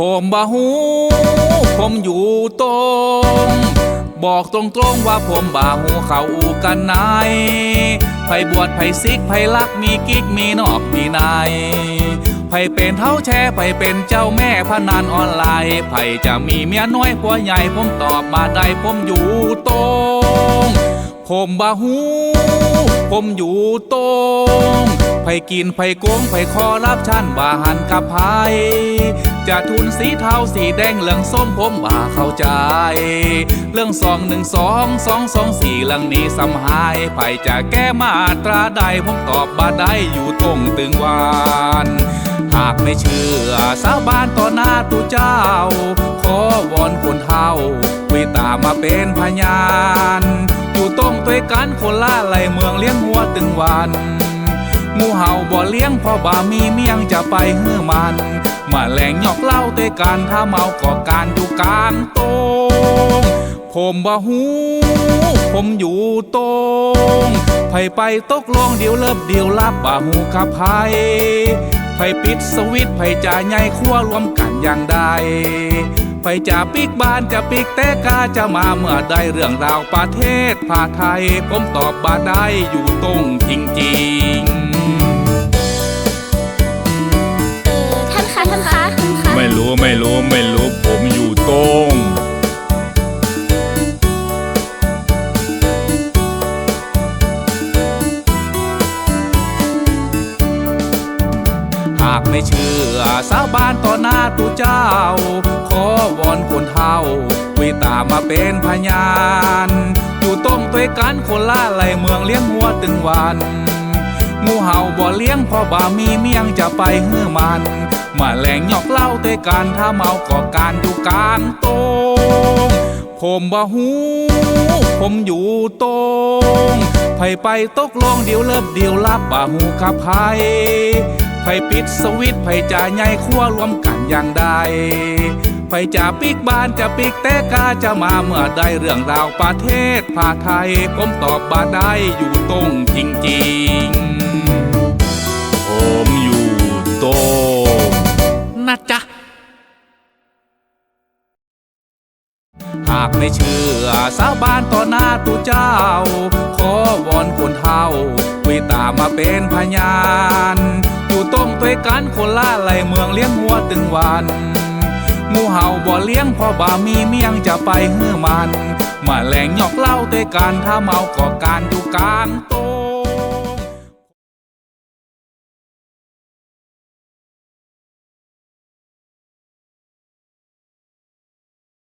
ผมบ่หู ผมอยู่ตรง บอกตรงๆว่าผมบ่าหูเขาอูกันนายไผบวชไผซิกไผลักมีกิ๊กมีนอกมีนายไผเป็นเท้าแช่ไผเป็นเจ้าแม่พนันออนไลน์ไผจะมีเมียน้อยผัวใหญ่ผมตอบมาได้ผมอยู่ตรง ผมบ่หู ผมอยู่ตรงไผกินไผโกงไผคอรับชันบ่าหันกับไผจะทุนสีเทาสีแดงเหลืองส้มผมบ่าเข้าใจ เรื่องสองหนึ่งสองสองสองสี่เรื่องนี้สำหายไผจะแก้มาตราใดผมตอบบ่าได้อยู่ตรงตึงวานหากไม่เชื่อสาบานต่อหน้าตุเจ้า ขอวอนคนเฮาวิตามมาเป็นพยาน อยู่ตรงตัวกันคนล่าไหลเมืองเลี้ยงหัวตึงวันหมูเห่าบ่เลี้ยงพ่อบ่ามีเมียงจะไปเฮือมันมาแหลงหยอกเล่าตัวกันถ้าเมาก่อการอยู่กลางตงผมบ่หูผมอยู่ตรงไผไปตกลงเดียวเลิบเดียวลับบ่หูกับไผไผปิดสวิตไผจะใหญ่ขั้วรวมกันอย่างใด ไผจะปิกบ้านจะปิกแต่กาจะมาเมื่อได้เรื่องราวประเทศภาไทย ผมตอบบาได้อยู่ตรงจริงๆเออท่านคะท่านคะท่านคะไม่รู้ไม่รู้ไม่รู้ผมอยู่ตรงหากไม่เชื่อสาบานต่อหน้าตุเจ้าข อวนคนเฮาวิตามาเป็นพยาน อยู่ตรงตัวกันคนล่าไหลเมืองเลี้ยงหัวตึงวันหมูเห่าบ่เลี้ยงพ่อบามีเมียงจะไปเฮือมันมาแหลงหยอกเล่าตัวกันถ้าเมาก่อการอยู่กลางตรงผมบ่หูผมอยู่ตรงไผไปตกลงเดียวเลิบเดียวลับบ่หูกับไผไผปิดสวิตไผจะใหญ่ขั้วรวมกันอย่างใด ไผจะปิกบ้านจะปิกแต่กาจะมาเมื่อได้เรื่องราวประเทศภาไทยผมตอบบาได้อยู่ตรงจริงผมอยู่ตรงนะจ๊ะหากไม่เชื่อสาบานต่อหน้าตุเจ้า ขอวอนคนเฮาวิตามมาเป็นพยาน อยู่ตรงตัวกันคนล่าไหลเมืองเลี้ยงหัวตึงวัน หมูเห่าบ่เลี้ยงพ่อบ่ามีเมียงจะไปเฮือมันมาแหลงหยอกเล่าตัวกันถ้าเมาก่อการอยู่กลางโต